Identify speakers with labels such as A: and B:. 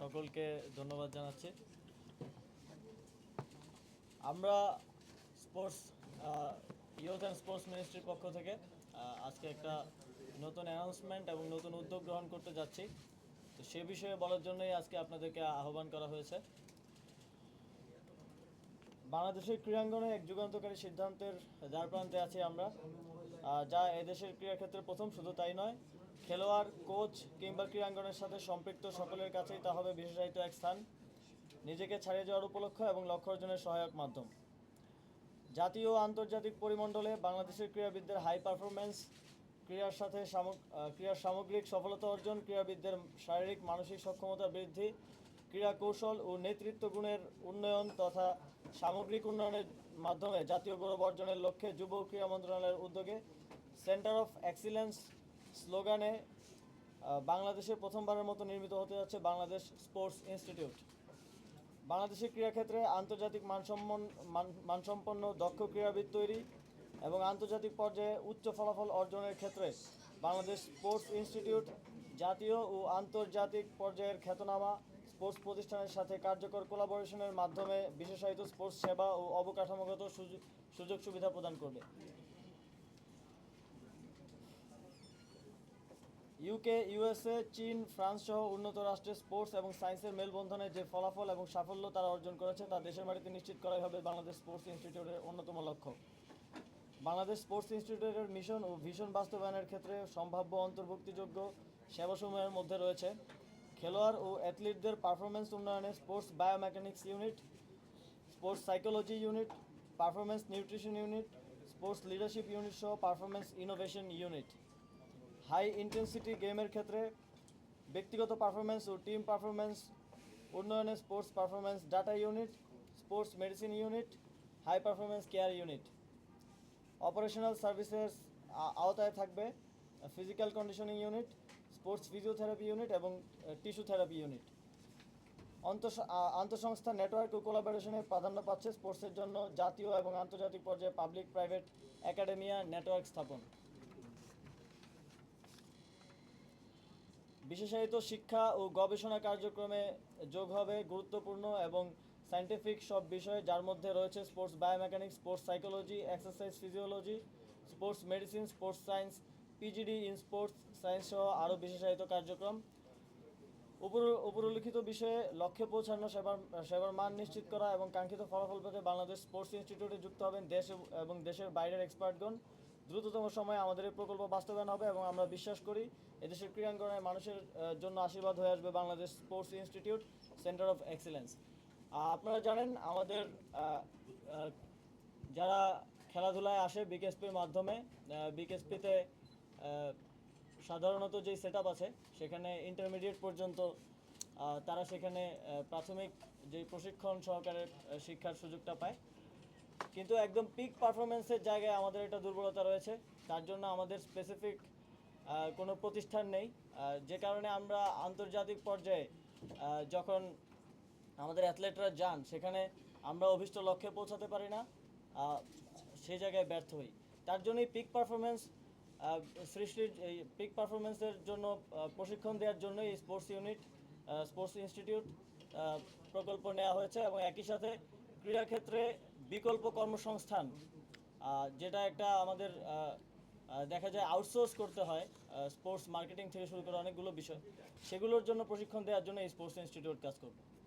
A: সকলকে ধন্যবাদ জানাচ্ছি। আমরা স্পোর্টস ইউথ অ্যান্ড স্পোর্টস মিনিস্ট্রির পক্ষ থেকে আজকে একটা নতুন অ্যানাউন্সমেন্ট এবং নতুন উদ্যোগ গ্রহণ করতে যাচ্ছি। তো সে বিষয়ে বলার জন্যই আজকে আপনাদেরকে আহ্বান করা হয়েছে। বাংলাদেশের ক্রীড়াঙ্গনে এক যুগান্তকারী সিদ্ধান্তের দ্বার প্রান্তে আছি আমরা। যা এদেশের ক্রীড়াক্ষেত্রে প্রথম শুধু তাই নয় খেলোয়াড়, কোচ কিংবা ক্রীড়াঙ্গনের সাথে সম্পৃক্ত সকলের কাছেই তা হবে বিশেষায়িত এক স্থান। নিজেকে ছাড়িয়ে যাওয়ার উপলক্ষ এবং লক্ষ্য অর্জনের সহায়ক মাধ্যম। জাতীয় আন্তর্জাতিক পরিমণ্ডলে বাংলাদেশের ক্রীড়াবিদদের হাই পারফরমেন্স ক্রীড়ার সাথে ক্রীড়ার সামগ্রিক সফলতা অর্জন, ক্রীড়াবিদদের শারীরিক, মানসিক সক্ষমতা বৃদ্ধি, ক্রীড়া কৌশল ও নেতৃত্ব গুণের উন্নয়ন তথা সামগ্রিক উন্নয়নের মাধ্যমে জাতীয় গৌরব অর্জনের লক্ষ্যে যুব ক্রীড়া মন্ত্রণালয়ের উদ্যোগে সেন্টার অফ এক্সিলেন্স স্লোগানে বাংলাদেশে প্রথমবারের মতো নির্মিত হতে যাচ্ছে বাংলাদেশ স্পোর্টস ইনস্টিটিউট। বাংলাদেশের ক্রীড়াক্ষেত্রে আন্তর্জাতিক মানসম্পন্ন মান- মানসম্পন্ন, দক্ষ ক্রীড়াবিদ তৈরি এবং আন্তর্জাতিক পর্যায়ে উচ্চ ফলাফল অর্জনের ক্ষেত্রে বাংলাদেশ স্পোর্টস ইনস্টিটিউট জাতীয় ও আন্তর্জাতিক পর্যায়ের খ্যাতনামা স্পোর্টস প্রতিষ্ঠানের সাথে কার্যকর কোলাবোরেশনের মাধ্যমে বিশেষায়িত স্পোর্টস সেবা ও অবকাঠামোগত সুযোগ সুবিধা প্রদান করবে। ইউকে ইউএসএ চীন, ফ্রান্স সহ উন্নত রাষ্ট্রের স্পোর্টস এবং সায়েন্সের মেলবন্ধনে যে ফলাফল এবং সাফল্য তারা অর্জন করেছে তা দেশের মাটিতে নিশ্চিত করাই হবে বাংলাদেশ স্পোর্টস ইনস্টিটিউটের অন্যতম লক্ষ্য। বাংলাদেশ স্পোর্টস ইনস্টিটিউটের মিশন ও ভিশন বাস্তবায়নের ক্ষেত্রে সম্ভাব্য অন্তর্ভুক্তিযোগ্য সেবাসমূহের মধ্যে রয়েছে খেলোয়াড় ও অ্যাথলিটদের পারফরমেন্স উন্নয়নে sports biomechanics unit, sports psychology unit performance nutrition unit, sports leadership unit সহ performance innovation unit. High intensity গেমের ক্ষেত্রে ব্যক্তিগত পারফরমেন্স ও টিম পারফরমেন্স উন্নয়নে sports performance data unit sports medicine unit high performance care unit operational services আওতায় থাকবে physical conditioning unit sports physiotherapy unit এবং tissue therapy unit আন্তঃসংস্থা নেটওয়ার্ক ও কোলাবোরেশনে প্রাধান্য পাচ্ছে স্পোর্টসের জন্য জাতীয় এবং আন্তর্জাতিক পর্যায়ে পাবলিক প্রাইভেট একাডেমিয়া নেটওয়ার্ক স্থাপন। বিশেষায়িত শিক্ষা ও গবেষণা কার্যক্রমে যোগ হবে গুরুত্বপূর্ণ এবং সায়েন্টিফিক সব বিষয় যার মধ্যে রয়েছে sports biomechanics sports psychology exercise physiology sports medicine sports science PGD in sports science সহ আরও বিশেষায়িত কার্যক্রম। উপর উপরোল্লিখিত বিষয়ে লক্ষ্যে পৌঁছানো, সেবার সেবার মান নিশ্চিত করা এবং কাঙ্ক্ষিত ফলাফল পেতে বাংলাদেশ স্পোর্টস ইনস্টিটিউটে যুক্ত হবেন দেশ এবং দেশের বাইরের এক্সপার্টগণ দ্রুততম সময়ে আমাদের এই প্রকল্প বাস্তবায়ন হবে এবং আমরা বিশ্বাস করি এদেশের ক্রীড়াঙ্গনের মানুষের জন্য আশীর্বাদ হয়ে আসবে Bangladesh sports institute, centre of excellence. আপনারা জানেন আমাদের যারা খেলাধুলায় আসে বিকেএসপির মাধ্যমে বিকেএসপিতে সাধারণত যেই সেট আছে, সেখানে ইন্টারমিডিয়েট পর্যন্ত তারা সেখানে প্রাথমিক যে প্রশিক্ষণ সহকারে শিক্ষার সুযোগটা পায়। কিন্তু একদম পিক পারফরমেন্সের জায়গায় আমাদের একটা দুর্বলতা রয়েছে। তার জন্য আমাদের স্পেসিফিক কোনো প্রতিষ্ঠান নেই। যে কারণে আমরা আন্তর্জাতিক পর্যায়ে যখন আমাদের অ্যাথলেটরা যান, সেখানে আমরা অভিষ্ট লক্ষ্যে পৌঁছাতে পারি না। সেই জায়গায় ব্যর্থ হই। তার জন্যই পিক পারফরমেন্স সৃষ্টির পিক পারফরমেন্সের জন্য প্রশিক্ষণ দেওয়ার জন্য এই স্পোর্টস ইউনিট স্পোর্টস ইনস্টিটিউট প্রকল্প নেওয়া হয়েছে এবং একই সাথে ক্রীড়াক্ষেত্রে বিকল্প কর্মসংস্থান যেটা একটা আমাদের দেখা যায় আউটসোর্স করতে হয় স্পোর্টস মার্কেটিং থেকে শুরু করে অনেকগুলো বিষয়। সেগুলোর জন্য প্রশিক্ষণ দেওয়ার জন্য এই স্পোর্টস ইনস্টিটিউট কাজ করবে।